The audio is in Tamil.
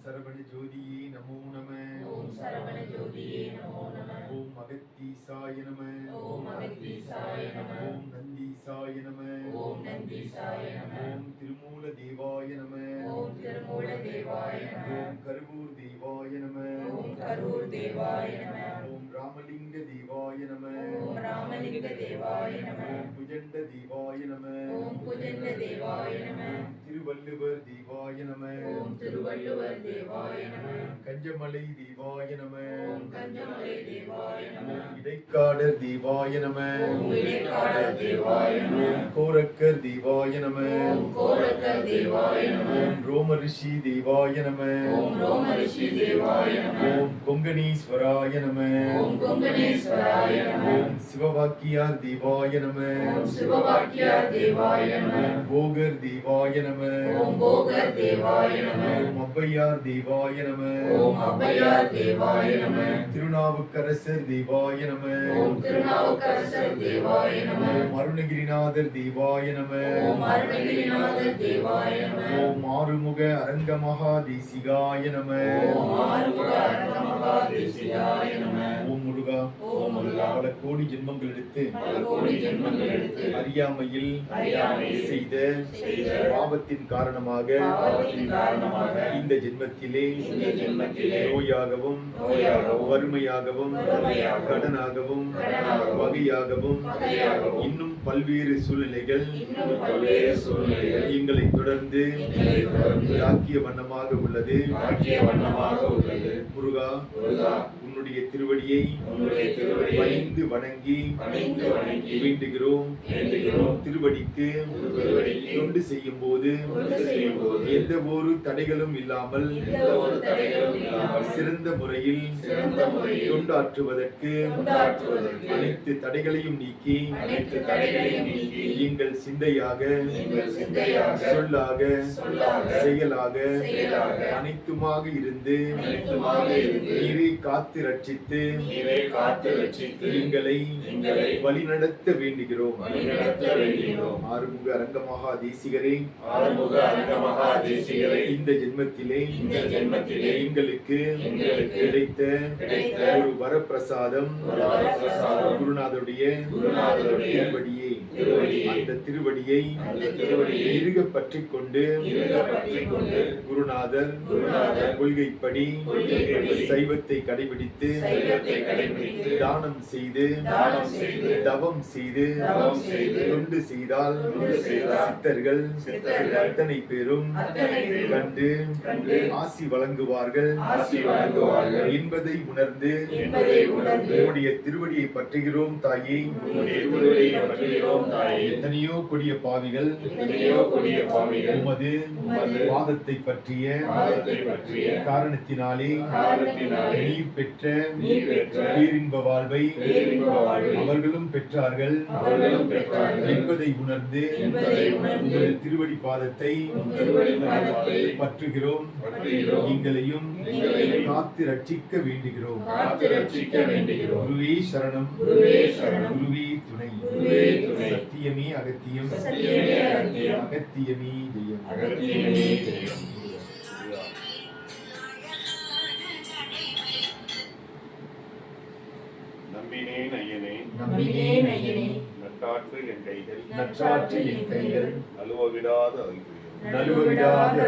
சரவண ஜோதியே நமோ நம ஓம் சரவண ஜோதியே நமோ நம ஓம் அகத்தீசாய நம ஓம் அகத்தீசாய நம ஓம் நந்தீசாய நம ஓம் நந்தீசாய நம ஓம் திருமூல தேவாய நம ஓம் திருமூல தேவாய நம ஓம் கருவூர் தேவாய நம ஓம் கரூர் தேவாய நம ஓம் ராமலிங்க தேவாய நம ஓம் ராமலிங்க தேவாய நம ஓம் புஜண்ட தேவாய நம ஓம் புஜண்ட தேவாய நம ஓம் திருவள்ளுவர் தேவாய நம ஓம் திருவள்ளுவர் தேவாய நம கஞ்சமலை தேவாய நம ஓம் கஞ்சமலை தேவாய நம இடைக்காடர் தேவாய நம ஓம் இடைக்காடர் தேவாய நம கோரக்கர் தேவாய நம ஓம் கோரக்கர் தேவாய நம ரோம ரிஷி தேவாய நம ஓம் ரோமரிஷி தேவாய நம ஓம் கொங்கணீஸ்வராய நம ஓம் கொங்கணேஸ்வராய நம ஓம் சிவவாக்கியார் தேவாய நம ஓம் சிவவாக்கியா தேவாய நம போகர் தேவாய நம ஓம் போகர் தேவாய நம. ஓம் ஔவையார் தேவாய நம. ஓம் ஔவையார் தேவாய நம. திருநாவுக்கரசர் தேவாய நம. ஓம் திருநாவுக்கரசர் தேவாய நம. ஓம் அருணகிரிநாதர் தேவாய நம. ஓம் அருணகிரிநாதர் தேவாய நம. ஓம் ஆறுமுக அரங்கமகா தேசிகாய நம. ஓம் ஆறுமுக அரங்கமகா தேசிகாய நம. ஓம் முருகா. ஓம் முருகா. பல கோடி ஜென்மங்கள் எடுத்து பல கோடி ஜென்மங்கள் எடுத்து அறியாமையில் அறியாமையில் செய்த பாவத்தின் காரணமாக காரணமாக இந்த ஜென்மத்திலே நோயாகவும் வறுமையாகவும் கடனாகவும் வகையாகவும் இன்னும் பல்வேறு சூழ்நிலைகள் எங்களை தொடர்ந்து தாக்கிய வண்ணமாக உள்ளது. ஆக்கிய வண்ணமாக உள்ளது. முருகா உன்னுடைய திருவடியை பணிந்து வணங்கி வேண்டுகிறோம். திருவடிக்கு தொண்டு செய்யும் போது எந்த ஒரு தடைகளும் இல்லாமல் எந்த ஒரு தடைகளும் இல்லாமல் சிறந்த முறையில் தொண்டாற்றுவதற்கு அனைத்து தடைகளையும் நீக்கி அனைத்து தடைகளையும் நீக்கி எங்கள் சிந்தையாக சொல்லாக சொல்லாக செயலாக அனைத்துமாக இருந்து நீரை காத்து ரட்சித்து எங்களை வழிநடத்த வேண்டுகிறோம். ஆறுமுக அரங்கமகா தேசிகரே ஆறுமுக தேசிகரை இந்த ஜென்மத்திலே இந்த ஜென்மத்திலே எங்களுக்கு எங்களுக்கு கிடைத்த கிடைத்த ஒரு வரப்பிரசாதம் குருநாதருடைய குருநாதருடைய திருவடியே. அந்த திருவடியை இருக பற்றிக் கொண்டு குருநாதர் கொள்கைப்படி சைவத்தை கடைபிடித்து தானம் செய்து தவம் செய்து தொண்டு செய்தால் சித்தர்கள் அத்தனை பேரும் பேரும் கண்டு ஆசி வழங்குவார்கள். என்பதை உணர்ந்து உம்முடைய திருவடியை பற்றுகிறோம் தாயே. எத்தனையோ கொடிய பாவிகள் உமது வாதத்தை பற்றிய காரணத்தினாலே நீர் பெற்ற பேரின்ப வாழ்வை அவர்களும் பெற்றார்கள். என்பதை உணர்ந்து உமது திருவடி பாதத்தை பற்றுகிறோம். பற்றுகிறோம். எங்களையும் காத்து ரட்சிக்க வேண்டுகிறோம். காத்து ரட்சிக்க வேண்டுகிறோம். குருவே சரணம். குருவே துணை. சத்தியமே அகத்தியம். அகத்தியம். ஜெயம் நம்பினேன் ஐயனே நட்டாற்று என் கைகள். நற்றாற்று என் கைகள். நழுவ விடாத அறிவுரைகள் நலுவ விடாத